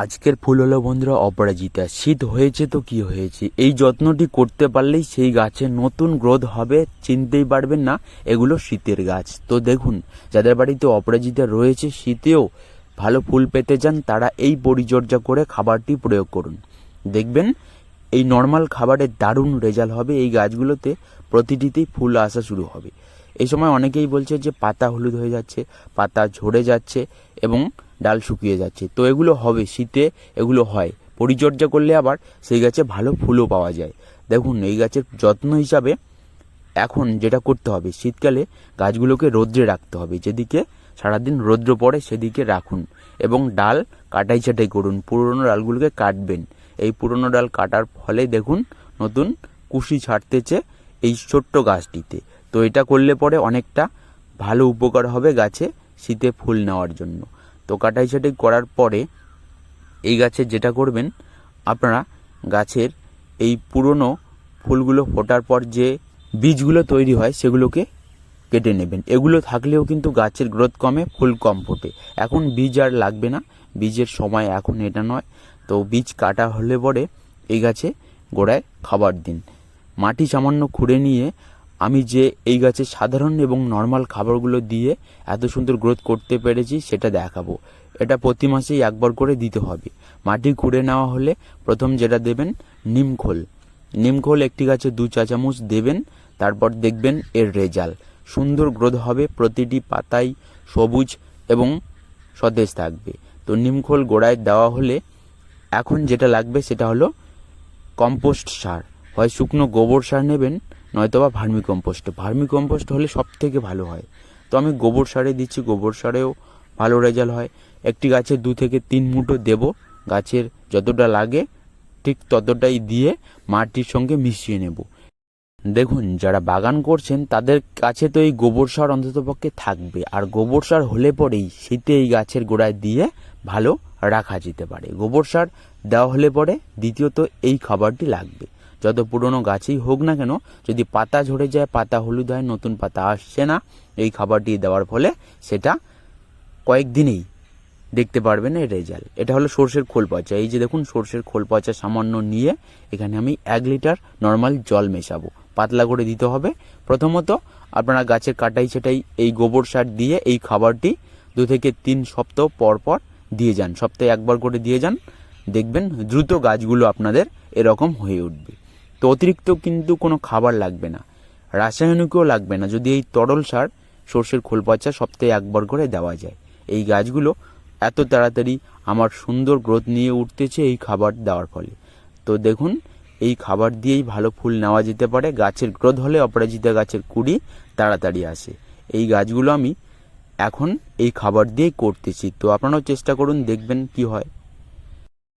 আজকের ফুল হলো বন্ধুরা অপরাজিতা। শীত হয়েছে তো কি হয়েছে? এই যত্নটি করতে পারলেই সেই গাছে নতুন গ্রোথ হবে, চিনতেই পারবেন না, এগুলো শীতের গাছ। তো দেখুন, যাদের বাড়িতে অপরাজিতা রয়েছে, শীতেও ভালো ফুল পেতে চান, তারা এই পরিচর্যা করে খাবারটি প্রয়োগ করুন। দেখবেন, এই নর্মাল খাবারের দারুণ রেজাল্ট হবে, এই গাছগুলোতে প্রতিটিতেই ফুল আসা শুরু হবে। এই সময় অনেকেই বলছে যে পাতা হলুদ হয়ে যাচ্ছে, পাতা ঝরে যাচ্ছে এবং ডাল শুকিয়ে যাচ্ছে। তো এগুলো হবে, শীতে এগুলো হয়। পরিচর্যা করলে আবার সেই গাছে ভালো ফুলও পাওয়া যায়। দেখুন, এই গাছের যত্ন হিসাবে এখন যেটা করতে হবে, শীতকালে গাছগুলোকে রৌদ্রে রাখতে হবে। যেদিকে সারাদিন রৌদ্র পড়ে সেদিকে রাখুন এবং ডাল কাটাই ছাটাই করুন। পুরনো ডালগুলোকে কাটবেন। এই পুরনো ডাল কাটার ফলে দেখুন, নতুন কুশি ছাড়তেছে এই ছোট্ট গাছটিতে। তো এটা করলে পরে অনেকটা ভালো উপকার হবে গাছে শীতে ফুল নেওয়ার জন্য। তো কাটাই ছাটাই করার পরে এই গাছের যেটা করবেন, আপনারা গাছের এই পুরনো ফুলগুলো ফোটার পর যে বীজগুলো তৈরি হয় সেগুলোকে কেটে নেবেন। এগুলো থাকলেও কিন্তু গাছের গ্রোথ কমে, ফুল কম ফোটে। এখন বীজ আর লাগবে না, বীজের সময় এখন এটা নয়। তো বীজ কাটা হলে পরে এই গাছে গোড়ায় খাবার দিন। মাটি সামান্য খুঁড়ে নিয়ে আমি যে এই গাছে সাধারণ এবং নর্মাল খাবারগুলো দিয়ে এত সুন্দর গ্রোথ করতে পেরেছি, সেটা দেখাবো। এটা প্রতি মাসেই একবার করে দিতে হবে। মাটি খুঁড়ে নেওয়া হলে প্রথম যেটা দেবেন নিমখোল নিমখোল একটি গাছে দু চা চামচ দেবেন, তারপর দেখবেন এর রেজাল্ট সুন্দর গ্রোথ হবে, প্রতিটি পাতায় সবুজ এবং সতেজ থাকবে। তো নিমখোল গোড়ায় দেওয়া হলে এখন যেটা লাগবে সেটা হলো কম্পোস্ট সার। হয় শুকনো গোবর সার নেবেন নয়তোবা ভার্মি কম্পোস্ট ভার্মি কম্পোস্ট হলে সব থেকে ভালো হয়। তো আমি গোবর সারে দিচ্ছি, গোবর সারেও ভালো রেজাল্ট হয়। একটি গাছে দু থেকে তিন মুঠো দেব, গাছের যতটা লাগে ঠিক ততটাই দিয়ে মাটির সঙ্গে মিশিয়ে নেব। দেখুন, যারা বাগান করছেন, তাদের কাছে তো এই গোবর সার অন্ততপক্ষে থাকবে। আর গোবর সার হলে পরেই শীতে এই গাছের গোড়ায় দিয়ে ভালো রাখা যেতে পারে। গোবর সার দেওয়া হলে পরে দ্বিতীয়ত এই খাবারটি লাগবে। যত পুরনো গাছেই হোক না কেন, যদি পাতা ঝরে যায়, পাতা হলুদ হয়, নতুন পাতা আসছে না, এই খাবারটি দেওয়ার ফলে সেটা কয়েকদিনেই দেখতে পারবেন এই রেজাল্ট এটা হলো সর্ষের খোল পচা। এই যে দেখুন, সর্ষের খোল পচা সামান্য নিয়ে এখানে আমি এক লিটার নর্মাল জল মেশাবো। পাতলা করে দিতে হবে। প্রথমত আপনারা গাছের কাটাই সেটাই এই গোবর সার দিয়ে এই খাবারটি দু থেকে তিন সপ্তাহ পর পর দিয়ে যান। সপ্তাহে একবার করে দিয়ে যান। দেখবেন দ্রুত গাছগুলো আপনাদের এরকম হয়ে উঠবে। তো অতিরিক্ত কিন্তু কোনো খাবার লাগবে না। রাসায়নিকও লাগবে না। যদি এই তরল সার সর্ষের খোল পচা সপ্তাহে একবার করে দেওয়া যায়। এই গাছগুলো এত তাড়াতাড়ি আমার সুন্দর গ্রোথ নিয়ে উঠতেছে এই খাবার দেওয়ার ফলে। তো দেখুন, এই খাবার দিয়েই ভালো ফুল নেওয়া যেতে পারে। গাছের গ্রোথ হলে অপরাজিতা গাছের কুড়ি তাড়াতাড়ি আসে। এই গাছগুলো আমি এখন এই খাবার দিয়েই করতেছি। তো আপনারাও চেষ্টা করুন, দেখবেন কি হয়।